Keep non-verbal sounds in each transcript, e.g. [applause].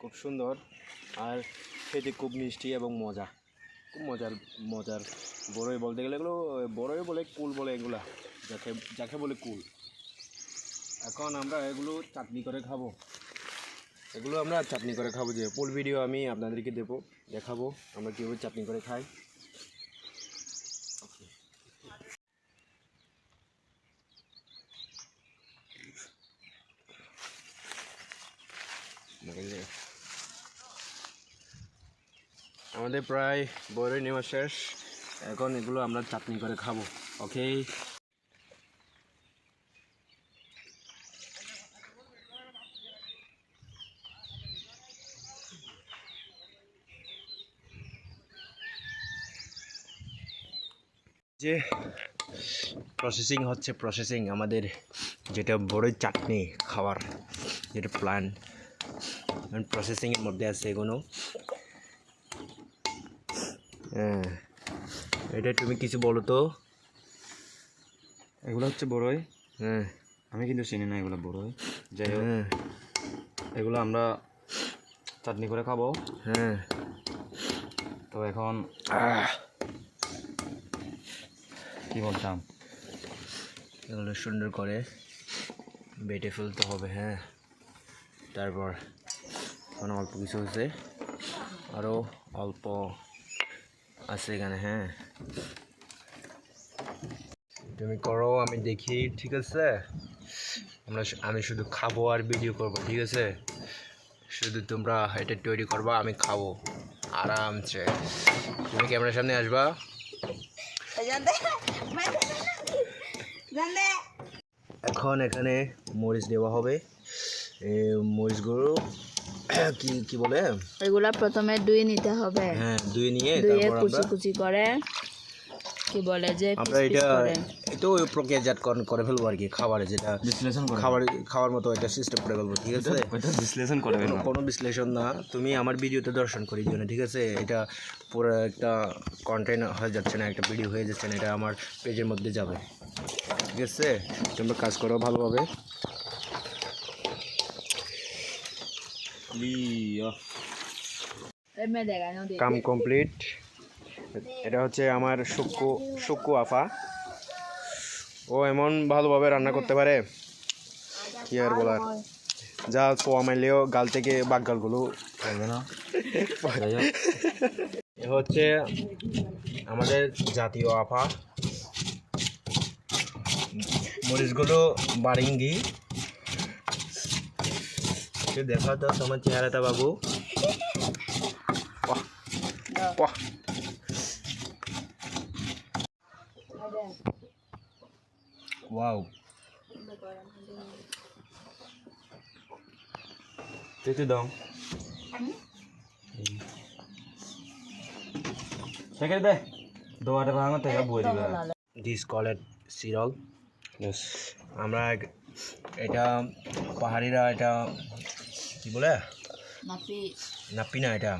খুব সুন্দর। আর খেতে খুব মিষ্টি এবং মজা। খুব মজার মজার। বড়ই বলতে গেলে এগুলো, বড়ই বলে কুল বলে এগুলা। যাকে যাকে বলে কুল। এখন আমরা এগুলো চাটনি করে খাব। এগুলো আমরা চাটনি করে খাব যে ফুল ভিডিও আমি আপনাদেরকে দেবো, দেখাবো আমরা কীভাবে চাটনি করে খাই। আমাদের প্রায় বড়ই নেওয়া শেষ। এখন এগুলো আমরা চাটনি করে খাব, ওকে? যে প্রসেসিং হচ্ছে প্রসেসিং আমাদের যেটা বড়ই চাটনি খাওয়ার, যেটা প্ল্যান প্রসেসিংয়ের মধ্যে আছে এগুলো হ্যাঁ। এটা তুমি কিছু বলো তো? এগুলো হচ্ছে বড়ই। হ্যাঁ। আমি কিন্তু চিনি না এগুলো বড়ই। যাই হোক। হ্যাঁ। এগুলো আমরা চাটনি করে খাব। হ্যাঁ। তো এখন কি বলতাম? এগুলো সুন্দর করে বেটে ফেলতে হবে হ্যাঁ। তারপর এখন অল্প কিছু হচ্ছে আরও অল্প আছে এখানে হ্যাঁ। তুমি করো আমি দেখি ঠিক আছে? আমরা আমি শুধু খাব আর ভিডিও করব ঠিক আছে? শুধু তোমরা এটা তৈরি করবা আমি খাব। আরামসে। তুমি ক্যামেরার সামনে আসবা। এখন এখানে মরিচ দেওয়া হবে। মরিচগুলো [coughs] কি কি বলে? এগুলা প্রথমে দুই নিতে হবে। হ্যাঁ দুই নিয়ে দুইয়ে তারপর কুচি আমরা কুচি করে কি বলে যে আমরা এটা এটা ওই প্রক্রিয়াজাতকরণ করে ফেলব আর কি খাবারে যেটা বিশ্লেষণ করে। খাবার খাওয়ার মতো একটা সিস্টেম করে ফেলব ঠিক আছে? ওইটা বিশ্লেষণ করে ফেলব। কোনো বিশ্লেষণ না তুমি আমার ভিডিওতে দর্শন করি জন্য ঠিক আছে? এটা পুরো একটা কন্টেন্ট হয়ে যাচ্ছে না একটা ভিডিও হয়ে যাচ্ছে না এটা আমার পেজের মধ্যে যাবে ঠিক আছে? তোমরা কাজ করো ভালোভাবে এমনি দেখানো দিই কাম কমপ্লিট এটা হচ্ছে আমার শুক্কু শুক্কু আফা। ও এমন ভালোভাবে রান্না করতে পারে। কি আর বলার। যা পোয়া মারলেও গাল থেকে যাই এ হচ্ছে আমাদের জাতীয় আফা। মরিচগুলো বারিঙ্গি একটু দেখা তো তোমার চেহারাটা বাবু। ওয়াও। তেতে দাও। সেখানে দে। দোয়াটা ভাঙো থেকে বই দিবে। দিস কল এট সিরল আমরা এটা পাহাড়িরা এটা কি বলে? নাপি। না এটা?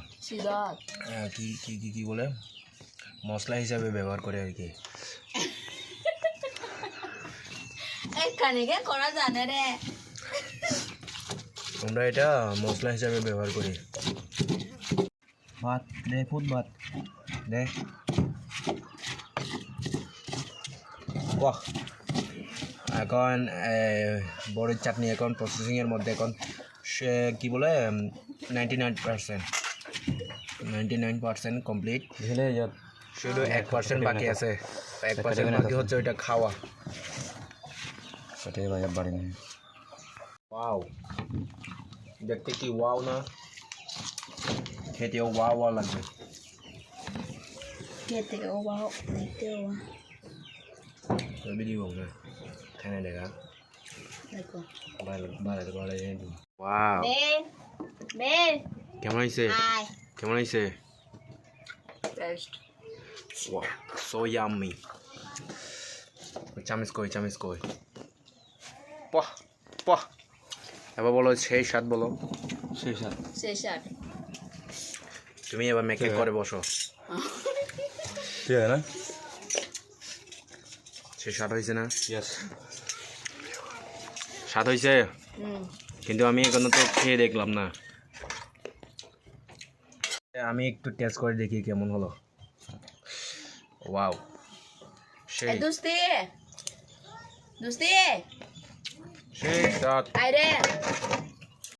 কি কি কি কি বলে? মশলা হিসাবে ব্যবহার করে আর কি? এখানে কে করা জানে রে আমরা এটা মশলা হিসাবে ব্যবহার করি ভাত দে ফুট ভাত। দে। বাহ এখন বড়ির চাটনি এখন প্রসেসিংয়ের মধ্যে এখন সে কি বলে ninety nine percent ninety nine percent complete ঢেলে যা শুধু এক পার্সেন্ট বাকি আছে এক পার্সেন্ট বাকি হচ্ছে ওইটা খাওয়া সেটাই বাজার বাড়ি নেই ওয়াও দেখতে কি ওয়াও না খেতেও ওয়াও ওয়াও লাগবে খেতে ও বাও দেখতে ও তো ভিডিও না খানে দেখা দেখো ভালো ভালো ভালো ওয়াও বে বে কেমন হয়েছে? কেমন হয়েছে? টেস্ট ওয়াও সো ইয়াম্মি চামিচ কই চামিচ কই? পহ পহ এবার বলো সেই স্বাদ বলো। সেই তুমি এবার মেকে করে বসো। ঠিক আছে না? সেই স্বাদ হয়েছে না? ইয়েস স্বাদ হয়েছে কিন্তু আমি এখনও তো খেয়ে দেখলাম না আমি একটু টেস্ট করে দেখি কেমন হলো ওয়াও সেই দোস্তি. Dusti. সেই স্বাদ.